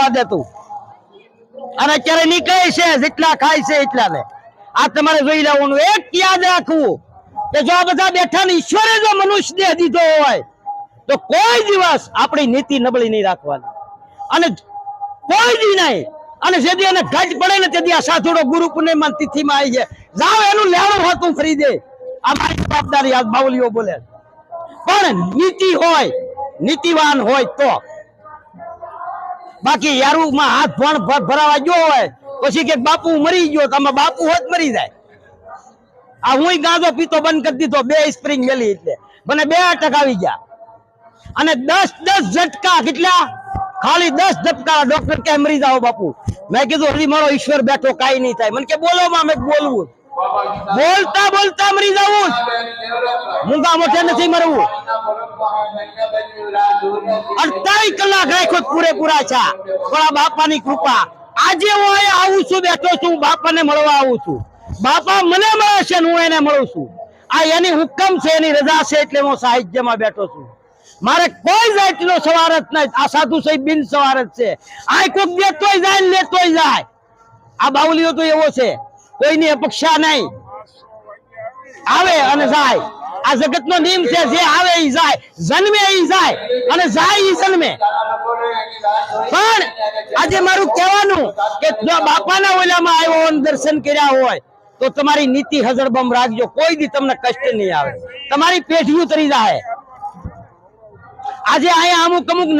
જવા દેતું અને અત્યારે નીકળે છે, જેટલા ખાય છે એટલા ને આ તમારે જોઈ લેવાનું. એક યાદ રાખવું કે જો આ બધા બેઠા ને ઈશ્વરે જો મનુષ્ય દેહ દીધો હોય, તો કોઈ દિવસ આપણી નીતિ નબળી નહીં રાખવાની. અને કોઈ દી નહીં. અને જેથી એને ઘટ પડે ને તેથી આ સાધુડો ગુરુ પૂર્ણિમા તિથિમાં આવી જાય. જાઓ એનું લેણું હતું ફરી દે. આ મારી જવાબદારી આ બાવલીઓ બોલે પણ નીતિ હોય, નીતિવાન હોય તો બાકી યારુમાં હાથ ભણ ભ- ભરાવા ગયો હોય, પછી કે બાપુ મરી ગયો તમે બાપુ હોત મરી જાય. આ હું ગાંધો પીતો બંધ કરી દીધો, બે સ્પ્રિંગ મેલી એટલે. મને બે અટક આવી ગયા. અને દસ દસ ઝટકા કેટલા? ખાલી દસ ઝટકા ડોક્ટર કે મરી જાઓ બાપુ. મેં કીધું, હજી મારો ઈશ્વર બેઠો, કઈ નહીં થાય. મને કે, બોલો માં મેં બોલવું. બોલતા બોલતા મરી જવું મૂંગા મોઢે નથી મરવું. અડતાલીસ કલાક રાખ્યો પૂરેપૂરા છે. થોડા બાપાની કૃપા. આજે હું અહીંયા આવું છું, બેઠો છું બાપાને મળવા આવું છું. બાપા મને મળે છે હું એને મળું છું. આ એની હુકમ છે, એની રજા છે એટલે હું સાહિત્યમાં બેઠો છું. મારે કોઈ જાતનો સવાર જ નહીં. આ સાધુ સાહેબ બિન સવાર જ છે. આ કોઈક દેતોય જાય લેતોય જાય. આ બાઉલીઓ તો એવો છે. કોઈની અપેક્ષા નહીં. આવે અને જાય. આ જગત નો નિયમ છે, જે આવે એ જાય. જન્મે એ જાય અને જાય એ જન્મે. પણ આજે મારું કહેવાનું કે જો બાપાના ઓલામાં આવ્યો હોય દર્શન કર્યા હોય, તો તમારી નીતિ હજરબમ રાખજો. કોઈ દી તમને કષ્ટ નહીં આવે. તમારી પેઢીઓ તરી જાય આજે અહીંયા અમુક અમુક